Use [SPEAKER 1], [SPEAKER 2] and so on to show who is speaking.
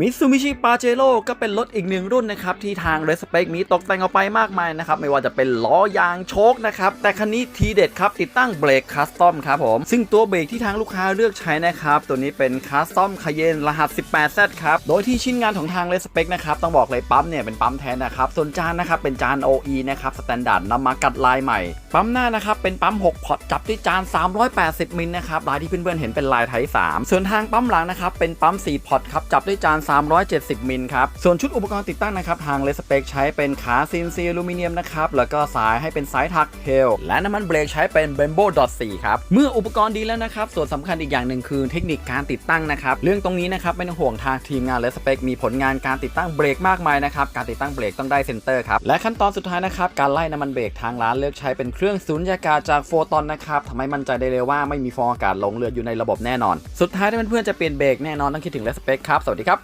[SPEAKER 1] มิตซูมิชิปาเจโร่ก็เป็นรถอีกหนึ่งรุ่นนะครับ ที่ทาง r e s p e c มีตกแต่งออกไปมากมายนะครับ ไม่ว่าจะเป็นล้อยางโชคนะครับ แต่คันนี้ทีเด็ดครับ ติดตั้งเบรกคัสตอมครับผม ซึ่งตัวเบรกที่ทางลูกค้าเลือกใช้นะครับ ตัวนี้เป็นคัสตอมคาเยนรหัส 18Z ครับ โดยที่ชิ้นงานของทาง r e s p e c นะครับ ต้องบอกเลยปั๊มเนี่ยเป็นปั๊มแท้นะครับ ส่วนจานนะครับเป็นจาน OE นะครับสแตนดาร์ดนำมากัดลายใหม่ปั๊มหน้านะครับเป็นปั๊ม 6 พอร์ตจับที่จาน 380มิลนะครับลายที่เพื่อนๆเห็นเป็นลายไทย3ส่วนทางปั๊มหลังนะครับเป็นปั๊ม4พอร์ตครับจับด้วยจาน370 มิลครับ ส่วนชุดอุปกรณ์ติดตั้งนะครับ ทางเลสเปกใช้เป็นขาซีนซีอลูมิเนียมนะครับ แล้วก็สายให้เป็นสายถักเฮลและน้ำมันเบรกใช้เป็นเบมโบดอท4ครับ เมื่ออุปกรณ์ดีแล้วนะครับ ส่วนสำคัญอีกอย่างหนึ่งคือเทคนิคการติดตั้งนะครับ เรื่องตรงนี้นะครับไม่ต้องห่วงทางทีมงานเลสเปกมีผลงานการติดตั้งเบรกมากมายนะครับ การติดตั้งเบรกต้องได้เซนเตอร์ครับ และขั้นตอนสุดท้ายนะครับ การไล่น้ำมันเบรกทางร้านเลือกใช้เป็นเครื่องสูญญากาศจากโฟตอนนะครับทำให้มั่นใจได้เลยว่าไม่มีฟองอากาศหลงเหลืออยู่ในระบบแน่นอน สุดท้ายถ้าเพื่อนๆจะเปลี่ยนเบรกแน่นอนต้องคิดถึงเลสเปกครับ สวัสดีครับ